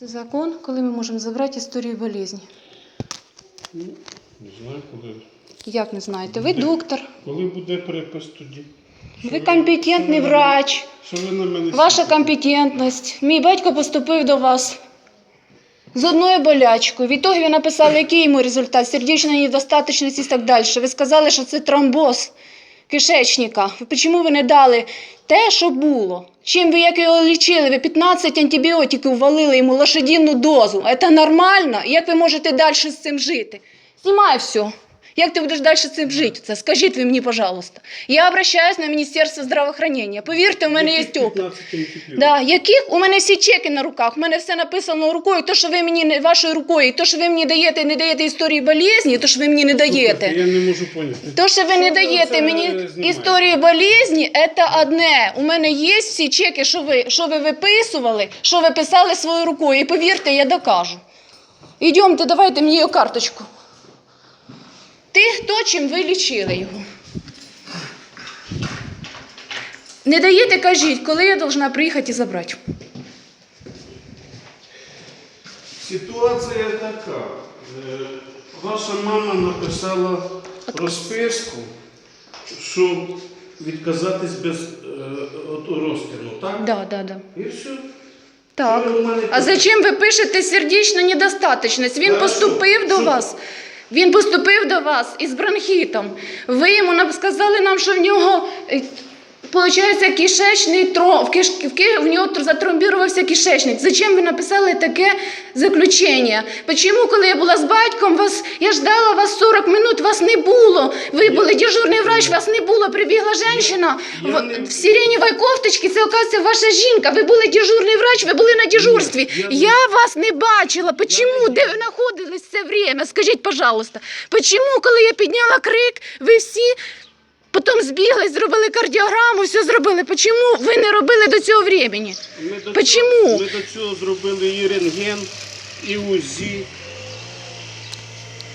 Це закон, коли ми можемо забрати історію болезні. Ну, не знаю, коли. Як не знаєте? Ви доктор, Коли буде перепис тоді? Ви компетентний що ви- врач. Що ви на мене Ваша компетентність. Мій батько поступив до вас з одною болячкою. В ітогі ви написали, який йому результат, сердечна недостаточність і так далі. Ви сказали, що це тромбоз кишечника. Чому ви не дали те, що було? Чим ви як його лічили? Ви 15 антибіотиків ввалили йому лошадінну дозу. Це нормально? Як ви можете далі з цим жити? Знімай все. Як ти будеш далі з цим жити? Це скажіть ви мені, пожалуйста. Я обращаюсь на Міністерство здравоохранення. Повірте, у мене є опит. Да, яких у мене всі чеки на руках, у мене все написано рукою. То, що ви мені не вашою рукою, то, що ви мені даєте, не даєте історії болезні, то, що ви мені не даєте. Я не можу поняти. То, що ви не даєте мені історії болезні, це одне. У мене є всі чеки, що ви, що ви виписували, що ви писали своєю рукою. І повірте, я докажу. Ідемте, давайте мені карточку. Хто, чим ви лічили його? Не даєте, кажіть, коли я повинна приїхати і забрати. Ситуація така. Е, Ваша мама написала розписку, що відказатись без е, розтину, так? Да, да, да. І все. Так. А зачем ви пишете сердечна недостаточність? Він Хорошо. поступив до Що? вас. Він поступив до вас із бронхітом. Ви йому сказали нам, що в нього. Получається, кишечний тром, в, киш, в, ки- в нього тр- затромбірувався кишечник. Зачем ви написали таке заключення? Чому, коли я була з батьком, вас, я ждала вас 40 минут, вас не було. Ви були дежурний врач, вас не було. Прибігла жінка в, не- в сиреневій кофточці, це, оказується, ваша жінка. Ви були дежурний врач, ви були на дежурстві. я Я вас не бачила. Почему? не- Де ви знаходились це время? Скажіть, пожалуйста. Почему, коли я підняла крик, ви всі потім збігли, зробили кардіограму, все зробили. Почому ви не робили до цього времени? Ми до Почему? Цього, ми до цього зробили і рентген, і УЗІ,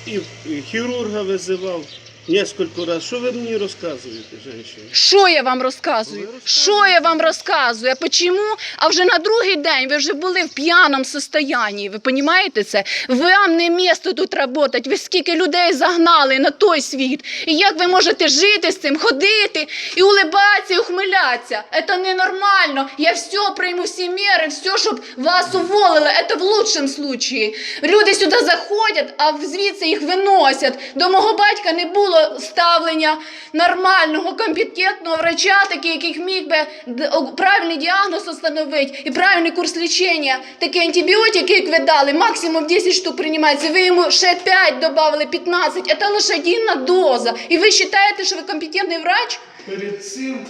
і і хірурга визивав кілька разів. Що ви мені розказуєте, жінка? Що я вам розказую? Ви. Що я вам розказую? А почему? А вже на другий день ви вже були в п'яному состоянні. Ви розумієте це? Вам не місто тут працювати. Ви скільки людей загнали на той світ. І як ви можете жити з цим, ходити і улибатися, і ухмилятися? Це ненормально. Я все прийму всі міри, все, щоб вас уволили. Це в лучшому случаї. Люди сюди заходять, а звідси їх виносять. До мого батька не було ставлення нормального, компетентного врача, такий, який міг би правильний діагноз встановити і правильний курс лічення. Такі антибіотики, як ви дали, максимум 10 штук приймається. Ви йому ще 5 додали, 15. Це лошадіна доза. І ви вважаєте, що ви компетентний врач? Перед цим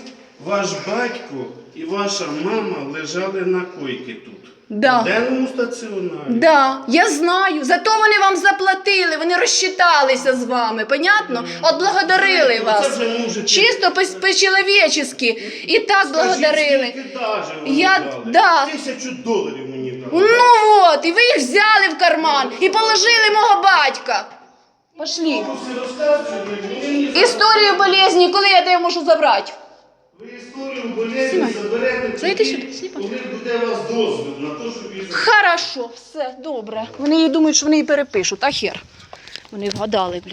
ваш батько і ваша мама лежали на койці тут. Да. Денному стаціонарі. Да, я знаю. Зато вони вам заплатили, вони розчиталися з вами. Понятно? От благодарили Це вас. вже можете- Чисто по- по-чоловічески. І так благодарили. Скажіть, скільки даже вони Я- дали? да. Тисячу доларів мені дали. Ну от, і ви їх взяли в карман і положили мого батька. Пошли. Все мені Історію болезні, коли я де можу забрати? Ви історію болезні заберете Зайди тоді, сюди, коли буде у вас дозвіл на те, щоб її Хорошо, все, добре. Вони думають, що вони її перепишуть, а хер. Вони вгадали, блядь.